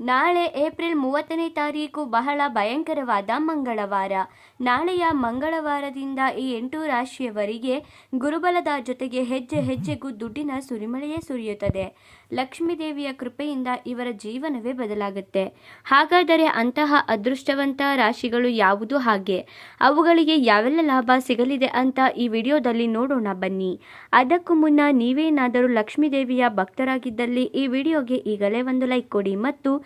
ನಾಳೆ ಏಪ್ರಿಲ್ ಮೂವತ್ತನೇ ತಾರೀಕು ಬಹಳ ಭಯಂಕರವಾದ ಮಂಗಳವಾರ. ನಾಳೆಯ ಮಂಗಳವಾರದಿಂದ ಈ ಎಂಟು ರಾಶಿಯವರಿಗೆ ಗುರುಬಲದ ಜೊತೆಗೆ ಹೆಜ್ಜೆ ಹೆಜ್ಜೆಗೂ ದುಡ್ಡಿನ ಸುರಿಮಳೆಯೇ ಸುರಿಯುತ್ತದೆ. ಲಕ್ಷ್ಮೀದೇವಿಯ ಕೃಪೆಯಿಂದ ಇವರ ಜೀವನವೇ ಬದಲಾಗುತ್ತೆ. ಹಾಗಾದರೆ ಅಂತಹ ಅದೃಷ್ಟವಂತ ರಾಶಿಗಳು ಯಾವುದು ಹಾಗೆ? ಅವುಗಳಿಗೆ ಯಾವೆಲ್ಲ ಲಾಭ ಸಿಗಲಿದೆ ಅಂತ ಈ ವಿಡಿಯೋದಲ್ಲಿ ನೋಡೋಣ ಬನ್ನಿ. ಅದಕ್ಕೂ ಮುನ್ನ ನೀವೇನಾದರೂ ಲಕ್ಷ್ಮೀದೇವಿಯ ಭಕ್ತರಾಗಿದ್ದಲ್ಲಿ ಈ ವಿಡಿಯೋಗೆ ಈಗಲೇ ಒಂದು ಲೈಕ್ ಕೊಡಿ ಮತ್ತು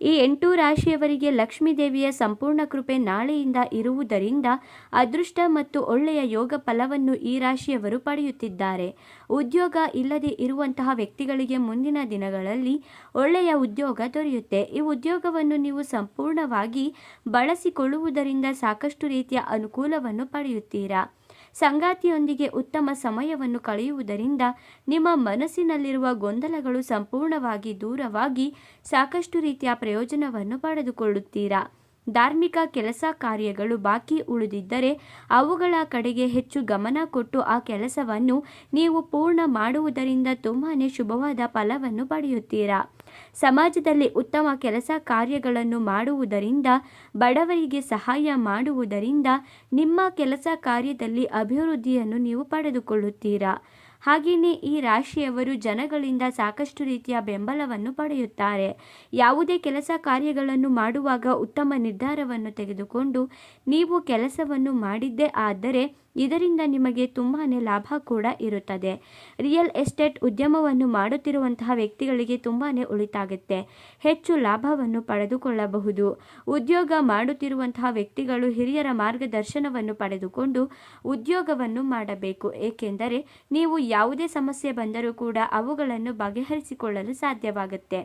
ಈ ಎಂಟು ರಾಶಿಯವರಿಗೆ ಲಕ್ಷ್ಮೀದೇವಿಯ ಸಂಪೂರ್ಣ ಕೃಪೆ ನಾಳೆಯಿಂದ ಇರುವುದರಿಂದ ಅದೃಷ್ಟ ಮತ್ತು ಒಳ್ಳೆಯ ಯೋಗ ಫಲವನ್ನು ಈ ರಾಶಿಯವರು ಪಡೆಯುತ್ತಿದ್ದಾರೆ. ಉದ್ಯೋಗ ಇಲ್ಲದೆ ಇರುವಂತಹ ವ್ಯಕ್ತಿಗಳಿಗೆ ಮುಂದಿನ ದಿನಗಳಲ್ಲಿ ಒಳ್ಳೆಯ ಉದ್ಯೋಗ ದೊರೆಯುತ್ತೆ. ಈ ಉದ್ಯೋಗವನ್ನು ನೀವು ಸಂಪೂರ್ಣವಾಗಿ ಬಳಸಿಕೊಳ್ಳುವುದರಿಂದ ಸಾಕಷ್ಟು ರೀತಿಯ ಅನುಕೂಲವನ್ನು ಪಡೆಯುತ್ತೀರಾ? ಸಂಗಾತಿಯೊಂದಿಗೆ ಉತ್ತಮ ಸಮಯವನ್ನು ಕಳೆಯುವುದರಿಂದ ನಿಮ್ಮ ಮನಸ್ಸಿನಲ್ಲಿರುವ ಗೊಂದಲಗಳು ಸಂಪೂರ್ಣವಾಗಿ ದೂರವಾಗಿ ಸಾಕಷ್ಟು ರೀತಿಯ ಪ್ರಯೋಜನವನ್ನು ಪಡೆದುಕೊಳ್ಳುತ್ತೀರಾ? ಧಾರ್ಮಿಕ ಕೆಲಸ ಕಾರ್ಯಗಳು ಬಾಕಿ ಉಳಿದಿದ್ದರೆ ಅವುಗಳ ಕಡೆಗೆ ಹೆಚ್ಚು ಗಮನ ಕೊಟ್ಟು ಆ ಕೆಲಸವನ್ನು ನೀವು ಪೂರ್ಣ ಮಾಡುವುದರಿಂದ ತುಂಬಾ ಶುಭವಾದ ಫಲವನ್ನು ಪಡೆಯುತ್ತೀರಾ? ಸಮಾಜದಲ್ಲಿ ಉತ್ತಮ ಕೆಲಸ ಕಾರ್ಯಗಳನ್ನು ಮಾಡುವುದರಿಂದ ಬಡವರಿಗೆ ಸಹಾಯ ಮಾಡುವುದರಿಂದ ನಿಮ್ಮ ಕೆಲಸ ಕಾರ್ಯದಲ್ಲಿ ಅಭಿವೃದ್ಧಿಯನ್ನು ನೀವು ಪಡೆದುಕೊಳ್ಳುತ್ತೀರಾ? ಹಾಗೆಯೇ ಈ ರಾಶಿಯವರು ಜನಗಳಿಂದ ಸಾಕಷ್ಟು ರೀತಿಯ ಬೆಂಬಲವನ್ನು ಪಡೆಯುತ್ತಾರೆ. ಯಾವುದೇ ಕೆಲಸ ಕಾರ್ಯಗಳನ್ನು ಮಾಡುವಾಗ ಉತ್ತಮ ನಿರ್ಧಾರವನ್ನು ತೆಗೆದುಕೊಂಡು ನೀವು ಕೆಲಸವನ್ನು ಮಾಡಿದ್ದೇ ಆದರೆ ಇದರಿಂದ ನಿಮಗೆ ತುಂಬಾ ಲಾಭ ಕೂಡ ಇರುತ್ತದೆ. ರಿಯಲ್ ಎಸ್ಟೇಟ್ ಉದ್ಯಮವನ್ನು ಮಾಡುತ್ತಿರುವಂತಹ ವ್ಯಕ್ತಿಗಳಿಗೆ ತುಂಬಾ ಉಳಿತಾಗುತ್ತೆ. ಹೆಚ್ಚು ಲಾಭವನ್ನು ಪಡೆದುಕೊಳ್ಳಬಹುದು. ಉದ್ಯೋಗ ಮಾಡುತ್ತಿರುವಂತಹ ವ್ಯಕ್ತಿಗಳು ಹಿರಿಯರ ಮಾರ್ಗದರ್ಶನವನ್ನು ಪಡೆದುಕೊಂಡು ಉದ್ಯೋಗವನ್ನು ಮಾಡಬೇಕು. ಏಕೆಂದರೆ ನೀವು ಯಾವುದೇ ಸಮಸ್ಯೆ ಬಂದರೂ ಕೂಡ ಅವುಗಳನ್ನು ಬಗೆಹರಿಸಿಕೊಳ್ಳಲು ಸಾಧ್ಯವಾಗುತ್ತೆ.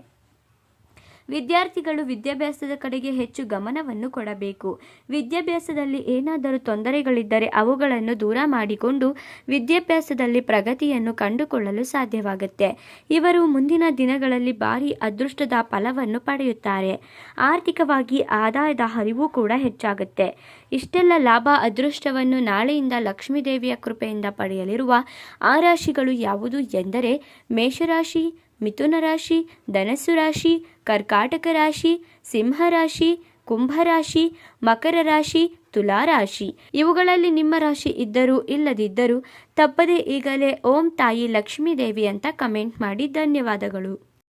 ವಿದ್ಯಾರ್ಥಿಗಳು ವಿದ್ಯಾಭ್ಯಾಸದ ಕಡೆಗೆ ಹೆಚ್ಚು ಗಮನವನ್ನು ಕೊಡಬೇಕು. ವಿದ್ಯಾಭ್ಯಾಸದಲ್ಲಿ ಏನಾದರೂ ತೊಂದರೆಗಳಿದ್ದರೆ ಅವುಗಳನ್ನು ದೂರ ಮಾಡಿಕೊಂಡು ವಿದ್ಯಾಭ್ಯಾಸದಲ್ಲಿ ಪ್ರಗತಿಯನ್ನು ಕಂಡುಕೊಳ್ಳಲು ಸಾಧ್ಯವಾಗುತ್ತೆ. ಇವರು ಮುಂದಿನ ದಿನಗಳಲ್ಲಿ ಭಾರಿ ಅದೃಷ್ಟದ ಫಲವನ್ನು ಪಡೆಯುತ್ತಾರೆ. ಆರ್ಥಿಕವಾಗಿ ಆದಾಯದ ಹರಿವು ಕೂಡ ಹೆಚ್ಚಾಗುತ್ತೆ. ಇಷ್ಟೆಲ್ಲ ಲಾಭ, ಅದೃಷ್ಟವನ್ನು ನಾಳೆಯಿಂದ ಲಕ್ಷ್ಮೀದೇವಿಯ ಕೃಪೆಯಿಂದ ಪಡೆಯಲಿರುವ ಆ ರಾಶಿಗಳು ಯಾವುದು ಎಂದರೆ ಮೇಷರಾಶಿ ಮಿಥುನ ರಾಶಿ, ಧನಸ್ಸು ರಾಶಿ, ಕರ್ಕಾಟಕ ರಾಶಿ, ಸಿಂಹ ಸಿಂಹರಾಶಿ ಕುಂಭರಾಶಿ ಮಕರ ರಾಶಿ, ತುಲಾ ರಾಶಿ. ಇವುಗಳಲ್ಲಿ ನಿಮ್ಮ ರಾಶಿ ಇದ್ದರೂ ಇಲ್ಲದಿದ್ದರೂ ತಪ್ಪದೇ ಈಗಲೇ ಓಂ ತಾಯಿ ಲಕ್ಷ್ಮೀ ದೇವಿ ಅಂತ ಕಮೆಂಟ್ ಮಾಡಿ ಧನ್ಯವಾದಗಳು.